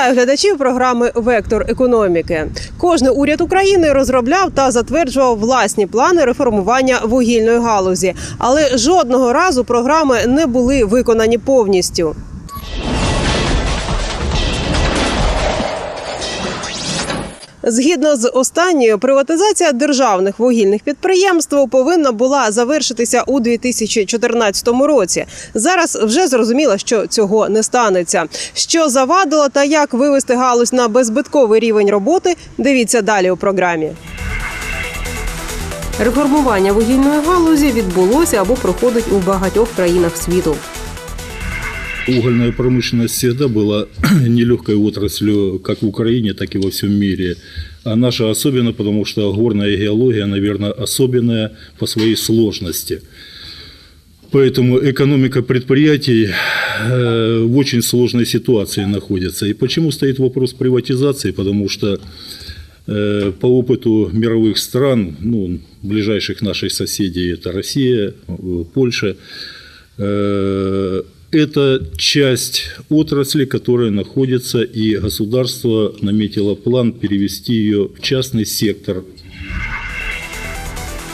Вітаю глядачів програми Вектор економіки. Кожний уряд України розробляв та затверджував власні плани реформування вугільної галузі, але жодного разу програми не були виконані повністю. Згідно з останньою, приватизація державних вугільних підприємств повинна була завершитися у 2014 році. Зараз вже зрозуміло, що цього не станеться. Що завадило та як вивести галузь на беззбитковий рівень роботи, дивіться далі у програмі. Реформування вугільної галузі відбулося або проходить у багатьох країнах світу. Угольная промышленность всегда была нелегкой отраслью как в Украине, так и во всем мире. А наша особенно, потому что горная геология, наверное, особенная по своей сложности. Поэтому экономика предприятий э, в очень сложной ситуации находится. И почему стоит вопрос приватизации? Потому что э, по опыту мировых стран, ну, ближайших наших соседей, это Россия, э, Польша, это часть отрасли, которая находится, и государство наметило план перевести ее в частный сектор.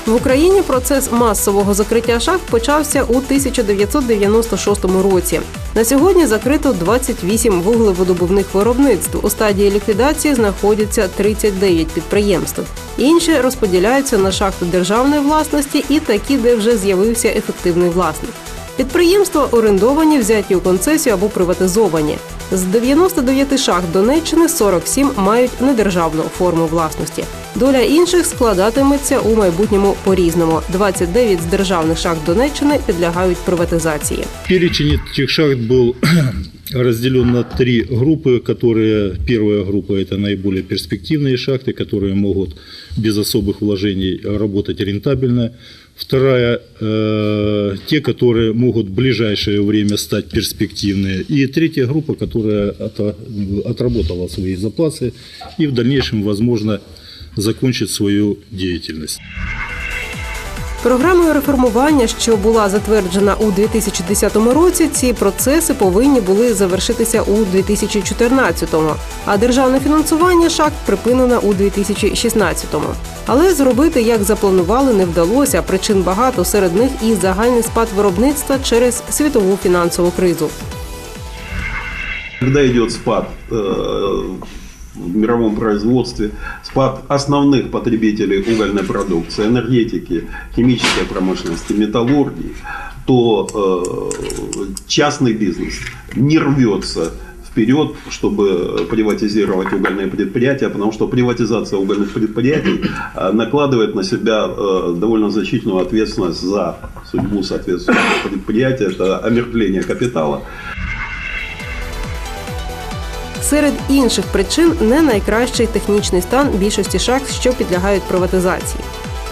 В Україні процес масового закриття шахт почався у 1996 році. На сьогодні закрито 28 вуглеводобувних виробництв. У стадії ліквідації знаходяться 39 підприємств. Інші розподіляються на шахти державної власності і такі, де вже з'явився ефективний власник. Підприємства орендовані, взяті у концесію або приватизовані. З 99 шахт Донеччини 47 мають недержавну форму власності. Доля інших складатиметься у майбутньому по-різному. 29 з державних шахт Донеччини підлягають приватизації. Перечень этих шахт был разделен на три группы, которые первая группа это наиболее перспективные шахты, которые могут без особых вложений работать рентабельно. Вторая э, те, которые могут в ближайшее время стать перспективные. И третья группа, которая ото- отработала свои запасы и в дальнейшем, возможно, закончит свою деятельность. Програмою реформування, що була затверджена у 2010 році, ці процеси повинні були завершитися у 2014-му, а державне фінансування шахт припинено у 2016-му. Але зробити, як запланували, не вдалося. Причин багато серед них і загальний спад виробництва через світову фінансову кризу. Когда идет спад э, в мировом производстве, спад основных потребителей угольной продукции, энергетики, химической промышленности, металлургии, то э, частный бизнес не рвется вперед, чтобы приватизировать угольные предприятия, потому что приватизация угольных предприятий э, накладывает на себя э, довольно значительную ответственность за судьбу соответствующего предприятия, это омертвление капитала. Серед інших причин не найкращий технічний стан більшості шахт, що підлягають приватизації.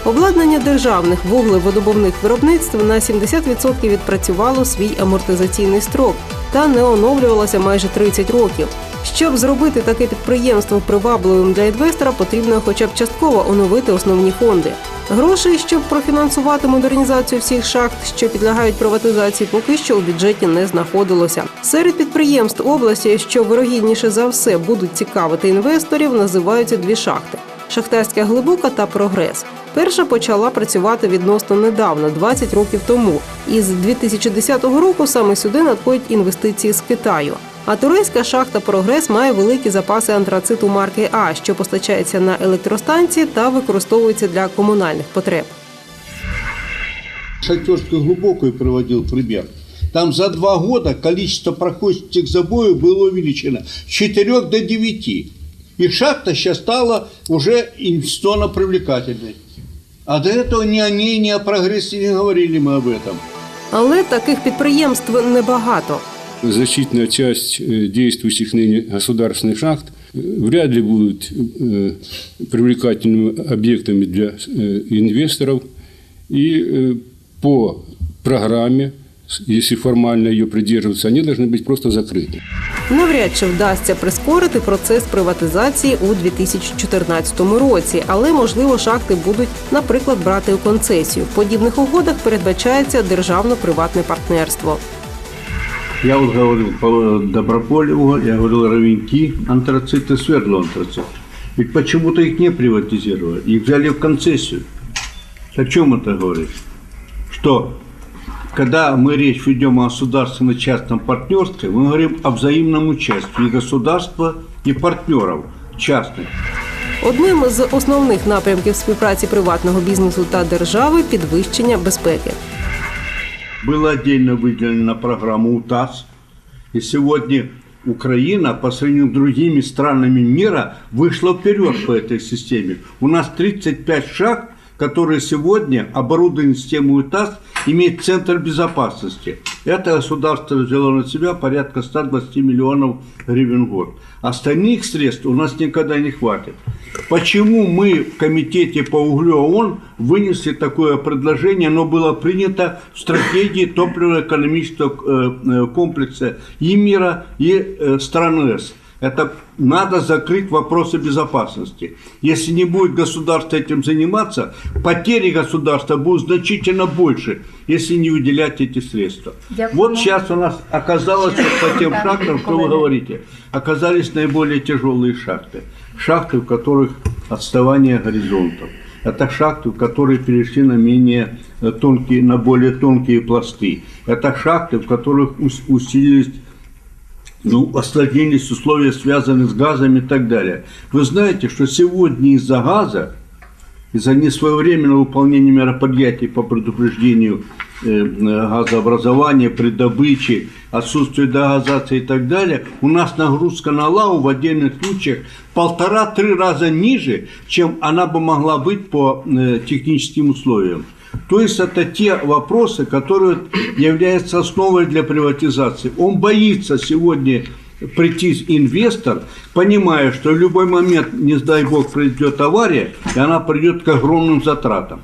Обладнання державних вуглеводобувних виробництв на 70% відпрацювало свій амортизаційний строк та не оновлювалося майже 30 років. Щоб зробити таке підприємство привабливим для інвестора, потрібно хоча б частково оновити основні фонди. Грошей, щоб профінансувати модернізацію всіх шахт, що підлягають приватизації, поки що у бюджеті не знаходилося. Серед підприємств області, що вирогідніше за все будуть цікавити інвесторів, називаються дві шахти: Шахтарська глибока та прогрес. Перша почала працювати відносно недавно, 20 років тому. І з 2010 року саме сюди надходять інвестиції з Китаю. А турецька шахта Прогрес має великі запаси антрациту марки А, що постачається на електростанції та використовується для комунальних потреб. Шахтерскую глубокую приводил пример. Там за два года количество проходящих забоев было увеличено с 4 до 9. И шахта сейчас стала уже инвестиционно привлекательной. А до этого ни о ней, ни о прогрессе не говорили мы об этом. Але таких підприємств небагато. значительная часть э, действующих ныне государственных шахт э, вряд ли будут э, привлекательными объектами для э, инвесторов. И э, по программе, с- если формально ее придерживаться, они должны быть просто закрыты. Навряд чи вдасться прискорити процес приватизації у 2014 році, але можливо шахти будуть, наприклад, брати у концесію. В подібних угодах передбачається державно-приватне партнерство. Я вот говорил по Доброполеву, я говорил Ровеньки, антрацит и свердло антрацит. Ведь почему-то их не приватизировали, их взяли в концессию. О чем это говорит? Что когда мы речь ведем о государственно-частном партнерстве, мы говорим о взаимном участии и государства, и партнеров частных. Одним з основних напрямків співпраці приватного бізнесу та держави підвищення безпеки. Было отдельно выделено на программу УТАС. И сегодня Украина по сравнению с другими странами мира вышла вперед по этой системе. У нас 35 шаг, которые сегодня оборудованы системой УТАС, имеет центр безопасности. Это государство взяло на себя порядка 120 миллионов гривен в год. Остальных средств у нас никогда не хватит. Почему мы в комитете по углю ООН вынесли такое предложение, оно было принято в стратегии топливно-экономического э, э, комплекса и мира, и э, стран ЕС. Это надо закрыть вопросы безопасности. Если не будет государство этим заниматься, потери государства будут значительно больше, если не выделять эти средства. Дякую. Вот сейчас у нас оказалось вот по тем шахтам, что вы говорите, оказались наиболее тяжелые шахты. Шахты, в которых отставание горизонтов. Это шахты, в которые перешли на менее э, тонкие, на более тонкие пласты. Это шахты, в которых ус- усилились осложнились условия, связанные с газом и так далее. Вы знаете, что сегодня из-за газа, из-за несвоевременного выполнения мероприятий по предупреждению э, газообразования, при добыче, отсутствия дегазации и так далее, у нас нагрузка на лаву в отдельных случаях полтора-три раза ниже, чем она бы могла быть по э, техническим условиям. То есть это те вопросы, которые являются основой для приватизации. Он боится сегодня прийти инвестор, понимая, что в любой момент, не дай бог, произойдет авария, и она придет к огромным затратам.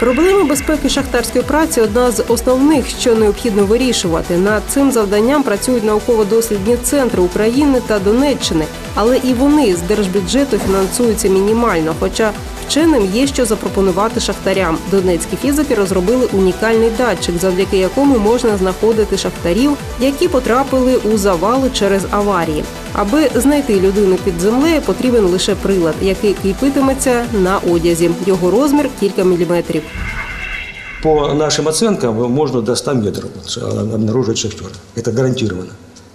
Проблема безпеки шахтарської праці одна з основних, що необхідно вирішувати. Над цим завданням працюють науково-дослідні центри України та Донеччини, але і вони з держбюджету фінансуються мінімально. Хоча вченим є що запропонувати шахтарям. Донецькі фізики розробили унікальний датчик, завдяки якому можна знаходити шахтарів, які потрапили у завали через аварії. Аби знайти людину під землею, потрібен лише прилад, який кріпитиметься на одязі. Його розмір кілька міліметрів. По нашим оценкам можно до 100 метров обнаружить шахтера. Это гарантированно.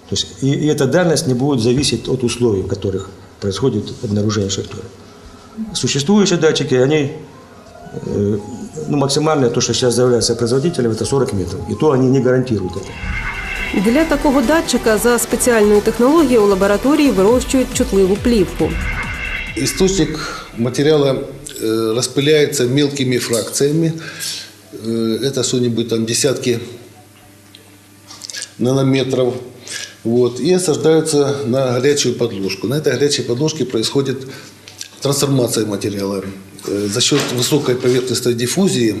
То есть, и, и эта дальность не будет зависеть от условий, в которых происходит обнаружение шахтера. Существующие датчики, они э, ну, максимальное, то, что сейчас заявляется производителем, это 40 метров. И то они не гарантируют это. Для такого датчика за спеціальною технологією у лабораторії вирощують чутливу плівку. Источник материала э, распыляется мелкими фракциями. Э, это что-нибудь там десятки нанометров. Вот, и осаждаются на горячую подложку. На этой горячей подложке происходит трансформация материала. Э, За счет высокой поверхностной диффузии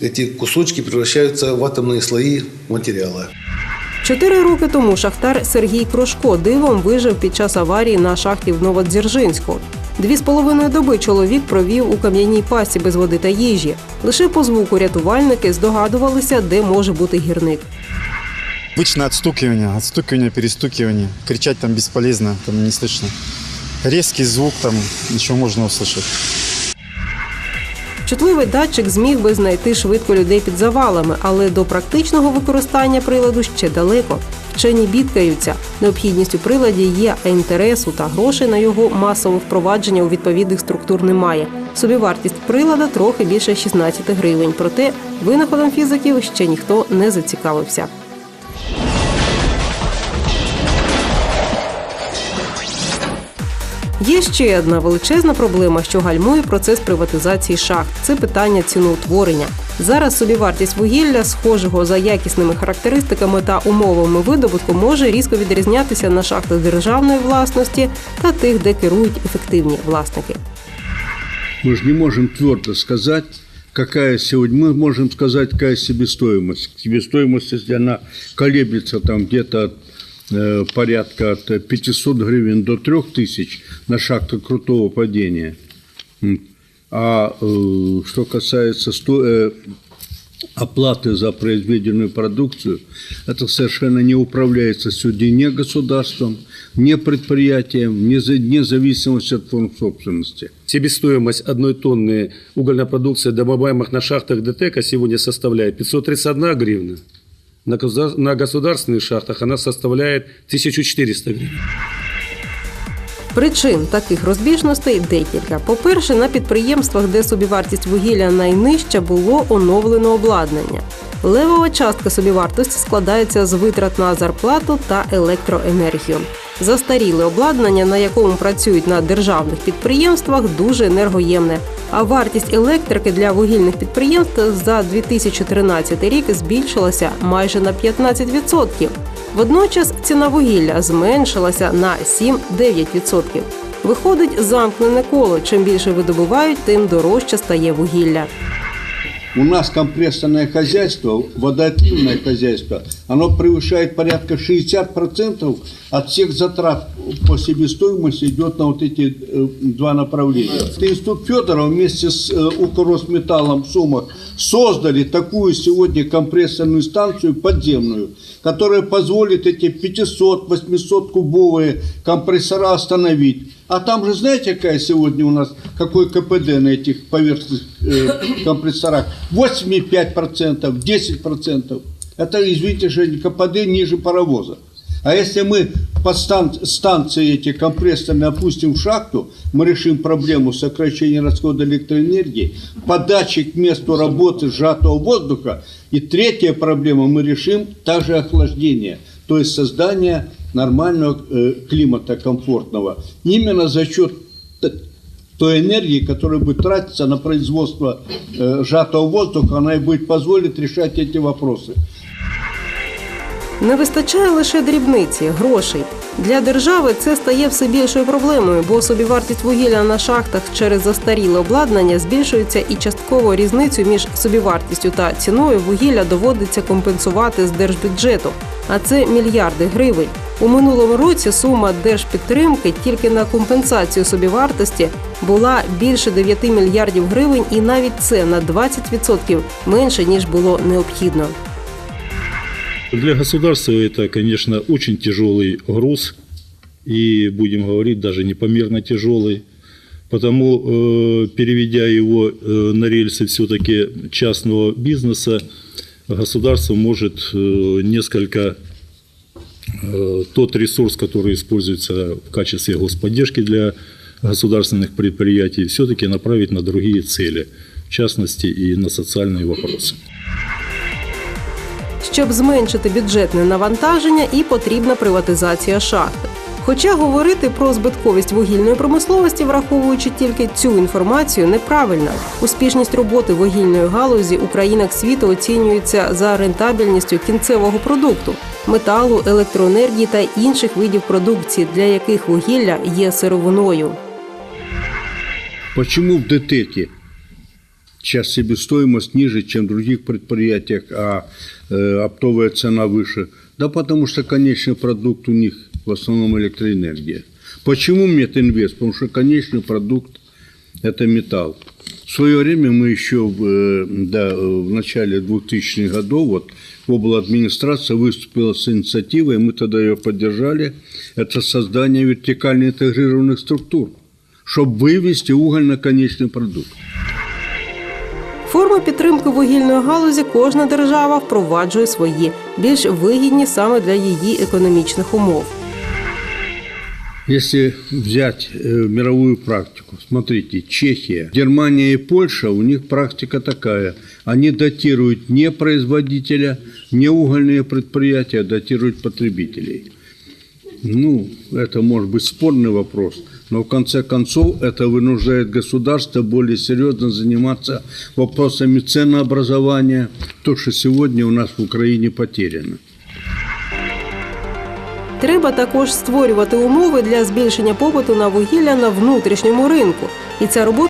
эти кусочки превращаются в атомные слои материала. Чотири роки тому шахтар Сергій Крошко дивом вижив під час аварії на шахті в Новодзержинську. Дві з половиною доби чоловік провів у кам'яній пасі без води та їжі. Лише по звуку рятувальники здогадувалися, де може бути гірник. Обычно отстукивание, отстукивание, перестукивание. Кричать там бесполезно, там не слышно. Резкий звук там еще можно услышать. Чутливий датчик зміг би знайти швидко людей під завалами, але до практичного використання приладу ще далеко. Вчені бідкаються. Необхідність у приладі є, а інтересу та грошей на його масове впровадження у відповідних структур немає. Собівартість прилада трохи більше 16 гривень. Проте винаходом фізиків ще ніхто не зацікавився. Є ще одна величезна проблема, що гальмує процес приватизації шахт. Це питання ціноутворення. Зараз собівартість вугілля, схожого за якісними характеристиками та умовами видобутку, може різко відрізнятися на шахтах державної власності та тих, де керують ефективні власники. Мы же не можем твердо сказать, какая сегодня... Мы можем сказать, какая себестоимость. Себестоимость, если она колеблется там где-то от э, порядка от 500 гривен до 3000 на шахтах крутого падения. М. А э, что касается сто- э, оплаты за произведенную продукцию, это совершенно не управляется сегодня ни государством, ни предприятием, ни за- вне зависимости от форм собственности. Себестоимость одной тонны угольной продукции, добываемых на шахтах ДТЭКа, сегодня составляет 531 гривна. На государ- государственных шахтах она составляет 1400 гривен. Причин таких розбіжностей декілька. По-перше, на підприємствах, де собівартість вугілля найнижча, було оновлено обладнання. Левова частка собівартості складається з витрат на зарплату та електроенергію. Застаріле обладнання, на якому працюють на державних підприємствах, дуже енергоємне. А вартість електрики для вугільних підприємств за 2013 рік збільшилася майже на 15%. Водночас ціна вугілля зменшилася на 7-9%. Виходить замкнене коло. Чим більше видобувають, тим дорожче стає вугілля. У нас компрессорное хозяйство, водоактивное хозяйство, оно превышает порядка 60% от всех затрат по себестоимости идет на вот эти э, два направления. Институт Федорова вместе с э, Укрросметаллом в Сумах создали такую сегодня компрессорную станцию подземную, которая позволит эти 500-800 кубовые компрессора остановить. А там же знаете, какая сегодня у нас, какой КПД на этих поверхностных э, компрессорах? 8,5%, 10%. Это, извините, же КПД ниже паровоза. А если мы по стан- станции эти компрессорные опустим в шахту, мы решим проблему сокращения расхода электроэнергии, подачи к месту работы сжатого воздуха. И третья проблема мы решим также охлаждение, то есть создание нормального э, климата комфортного. Именно за счет той энергии, которая будет тратиться на производство э, сжатого воздуха, она и будет позволить решать эти вопросы. Не вистачає лише дрібниці, грошей. Для держави це стає все більшою проблемою, бо собівартість вугілля на шахтах через застаріле обладнання збільшується і частково різницю між собівартістю та ціною вугілля доводиться компенсувати з держбюджету. А це мільярди гривень. У минулому році сума держпідтримки тільки на компенсацію собівартості була більше 9 мільярдів гривень, і навіть це на 20% менше ніж було необхідно. Для государства это, конечно, очень тяжелый груз, и, будем говорить, даже непомерно тяжелый. Потому, э, переведя его э, на рельсы все-таки частного бизнеса, государство может э, несколько э, тот ресурс, который используется в качестве господдержки для государственных предприятий, все-таки направить на другие цели, в частности и на социальные вопросы. Щоб зменшити бюджетне навантаження, і потрібна приватизація шахти. Хоча говорити про збитковість вугільної промисловості, враховуючи тільки цю інформацію, неправильно. Успішність роботи вугільної галузі у країнах світу оцінюється за рентабельністю кінцевого продукту металу, електроенергії та інших видів продукції, для яких вугілля є сировиною. Почему в ДТЭКе сейчас себестоимость ниже, чем в других предприятиях, а э, оптовая цена выше? Да потому что конечный продукт у них в основном электроэнергия. Почему Метинвест? Потому что конечный продукт – это металл. В свое время мы еще в, э, да, в начале 2000-х годов вот, обла администрация выступила с инициативой, мы тогда ее поддержали, это создание вертикально интегрированных структур, чтобы вывести уголь на конечный продукт. Форми підтримки вугільної галузі кожна держава впроваджує свої, більш вигідні саме для її економічних умов. Если взять э, мировую практику, смотрите, Чехия, Германия и Польша, у них практика такая. Они датируют не производителя, не угольные предприятия, а датируют потребителей. Ну, это может быть спорный вопрос, но в конце концов это вынуждает государство более серьезно заниматься вопросами ценообразования, то, что сегодня у нас в Украине потеряно. Треба також створювати умови для збільшення попиту на вугілля на внутрішньому ринку, і ця робота